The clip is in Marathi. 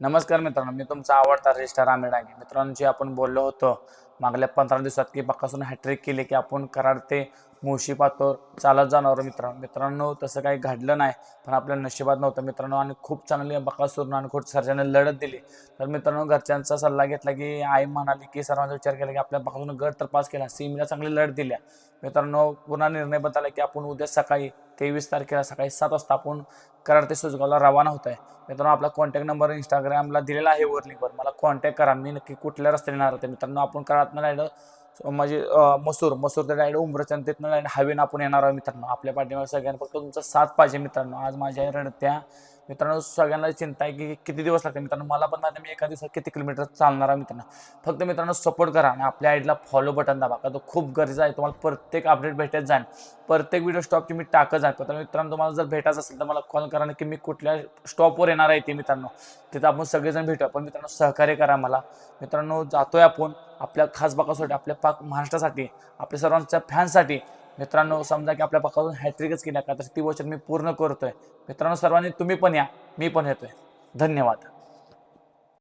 नमस्कार मित्रांनो मी तुमचा आवडता रेस्टार आमिर डांगे आपण बोललो होतो मागल्या पंधरा दिवसात की पक्कासून हॅट्रिक केली की आपण कराड ते मुळशी पातोर चालत जाणार मित्रांनो. मित्रांनो तसं काही घडलं नाही पण आपल्या नशिबात नव्हतं मित्रांनो आणि खूप चांगली बकासूरनं आणि खूप सर्जाने लढत दिली. तर मित्रांनो घरच्यांचा सल्ला घेतला की आई म्हणाली की सर्वांचा विचार केला की आपल्या बकासून गट तर पास केला सीमीला चांगली लढत दिल्या. मित्रांनो पुन्हा निर्णय बदलला की आपण उद्या सकाळी तेवीस तारखेला सकाळी सात वाजता आपण कराड ते सुजगावला रवाना होत आहे मित्रांनो आपला कॉन्टॅक्ट नंबर इंस्टाग्रामला दिलेला आहे वर लिंकवर मला कॉन्टॅक्ट करा. मी नक्की कुठल्या रस्त्याने येणार होते मित्रांनो आपण कराडनं डायरेक्ट म्हणजे मसूर मसूर ते डायरेक्ट उमरचंद तिथनं डायरेक्ट हवेनं आपण येणार आहोत मित्रांनो. आपल्या पाठीमागे सगळ्यांना फक्त तुमचा साथ पाहिजे मित्रांनो. आज माझ्या रडत्या मित्रांनो सगळ्यांना चिंता आहे की किती दिवस लागते मित्रांनो? मला पण माहिती मी एका दिवसात किती किलोमीटर चालणार आहे मित्रांनो. फक्त मित्रांनो सपोर्ट करा आणि आपल्या आयडीला फॉलो बटन दाबा का तो खूप गरजेचा आहे. तुम्हाला प्रत्येक अपडेट भेटत जाईल. प्रत्येक व्हिडिओ स्टॉपची मी टाकत जाईल. तर मित्रांनो तुम्हाला जर भेटायचं असेल तर मला कॉल करा. की मी कुठल्या स्टॉपवर येणार आहे ते मित्रांनो. तिथं आपण सगळेजण भेटूया. पण मित्रांनो सहकार्य करा मला. मित्रांनो जातोय आपण आपल्या खास बाकासाठी आपल्या पाक महाराष्ट्रासाठी आपल्या सर्वांच्या फॅनसाठी मित्रांनो समजा की आपल्या पक्षातून हॅट्रिकच केल्या का तर ती वचन मी पूर्ण करतोय. मित्रांनो सर्वांनी तुम्ही पण या मी पण येतोय. धन्यवाद.